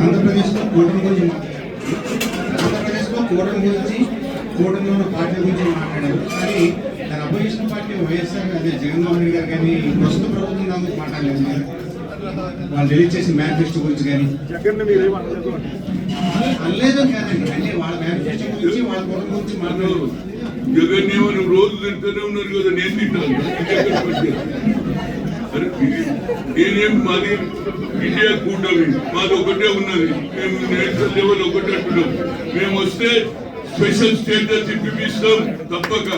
ఆంధ్రప్రదేశ్లో కూటమి గురించి ఆంధ్రప్రదేశ్లో కూటమి గురించి కూటమిలో ఉన్న పార్టీ గురించి మాట్లాడారు. కానీ తన అపోజిషన్ పార్టీ వైఎస్ఆర్ అదే జగన్మోహన్ రెడ్డి గారు కానీ ప్రస్తుత ప్రభుత్వం దానికి మాట్లాడలేదు. మరి. వాళ్ళు రిలీజ్ చేసిన మేనిఫెస్టో గురించి కానీ. అనలేదు అని. అనలేదు కాదండి. అంటే వాళ్ళ మేనిఫెస్టో గురించి వాళ్ళ కూటమి గురించి మాట్లాడలేదు జగన్ ఏమని రోజు తింటూనే ఉన్నారు కదా నేను తింటాను. నేనేం మాది ఇండియా కూటమి? మాది ఒకటే ఉన్నది. మేము నేషనల్ లెవెల్ ఒకటే అంటున్నాం. మేము వస్తే స్పెషల్ స్టేటస్ ఇప్పిస్తాం తప్పక.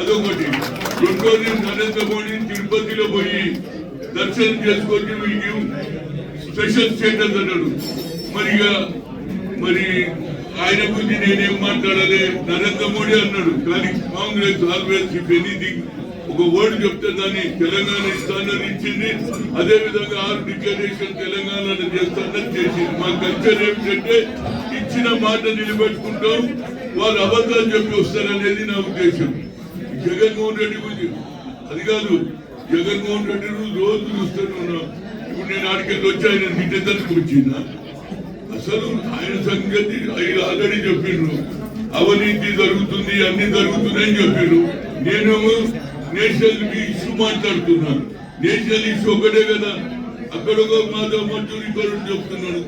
అదొకటి. రెండోది నరేంద్ర మోడీ తిరుపతిలో పోయి దర్శనం చేసుకొని మీకు స్పెషల్ స్టేటస్ అన్నాడు. మరి మరి ఆయన గురించి నేనేం మాట్లాడాలి? నరేంద్ర మోడీ అన్నాడు. కానీ కాంగ్రెస్ ఆల్వేస్ ఇఫ్ ఎనీథింగ్ ఒక వర్డ్ చెప్తే దాన్ని తెలంగాణ ఇస్తానని ఇచ్చింది. అదే విధంగా ఆరు డిక్లరేషన్ తెలంగాణ చేస్తానని చేసింది. మా కల్చర్ ఏమిటంటే ఇచ్చిన మాట నిలబెట్టుకుంటాం వాళ్ళు అబద్ధాలు చెప్పి వస్తారనేది నా ఉద్దేశం. జగన్మోహన్ రెడ్డి గురించి అది కాదు జగన్మోహన్ రెడ్డి రోజు చూస్తూనే ఉన్నాం. ఇప్పుడు నేను ఆడికెళ్ళి వచ్చి ఆయన తిట్టేదానికి వచ్చిందా? అసలు ఆయన సంగతి ఆయన ఆల్రెడీ చెప్పిండ్రు. అవినీతి జరుగుతుంది అన్ని జరుగుతున్నాయని చెప్పిండ్రు. నేనేమో నేషనల్ ఇష్యూ మాట్లాడుతున్నాను నేషనల్ ఇష్యూ ఒకటే కదా. అక్కడ ఒక మాధవ మంజూరు చెప్తున్నాడు.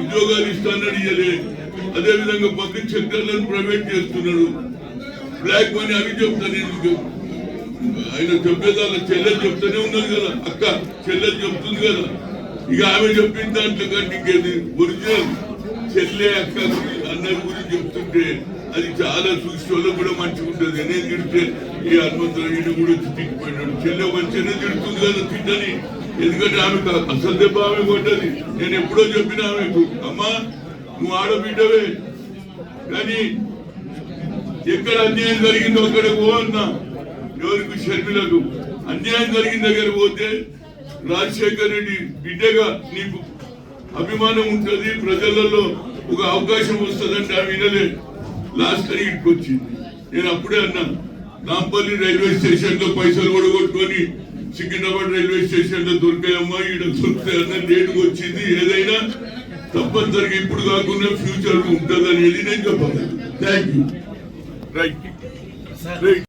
ఉద్యోగాలు ఇస్తానని ఇయ్యలే అదే విధంగా పబ్లిక్ సెక్టర్లను ప్రైవేట్ చేస్తున్నాడు. బ్లాక్ మనీ అవి చెప్తాను నేను ఆయన చెప్పేదాన్ని చెల్లెలు చెప్తూనే ఉన్నది కదా. అక్క చెల్లెలు చెప్తుంది కదా. ఇక ఆమె చెప్పిన దాంట్లో కంటే ఇంకేది ఒరిజినల్. చెల్లె అక్క అన్నది చెప్తుంటే అది చాలా చూసి వాళ్ళకి కూడా మంచిగా ఉంటుంది నేను తిడితే ఈ హనుమంతుడు ఈయన కూడా వచ్చి తిట్టిపోయినాడు. చెల్లె మంచిగానే తిడుతుంది కదా తిట్టని. ఎందుకంటే ఆమె అసలు దెబ్బ ఆమె కొట్టది. నేను ఎప్పుడో చెప్పిన ఆమెకు అమ్మా నువ్వు ఆడబిడ్డవే. కానీ ఎక్కడ అన్యాయం జరిగిందో అక్కడ పోన్నా ఎవరికి షర్మిలకు? అన్యాయం జరిగిన దగ్గర పోతే రాజశేఖర్ రెడ్డి బిడ్డగా నీకు అభిమానం ఉంటుంది ప్రజలలో. ఒక అవకాశం వస్తుందంటే ఆమె వినలే. లాస్ట్ ఇక్కడికి వచ్చింది నేను అప్పుడే అన్నాను నాంపల్లి రైల్వే స్టేషన్లో పైసలు కొడగొట్టుకొని సికింద్రాబాద్ రైల్వే స్టేషన్లో దొరికాయమ్మా ఈడ దొరుకుతాయి అన్న డేట్కి వచ్చింది. ఏదైనా తప్పనిసరిగా ఇప్పుడు కాకుండా ఫ్యూచర్ ఉంటుంది అనేది నేను చెప్పాలి థ్యాంక్ యూ రైట్ రైట్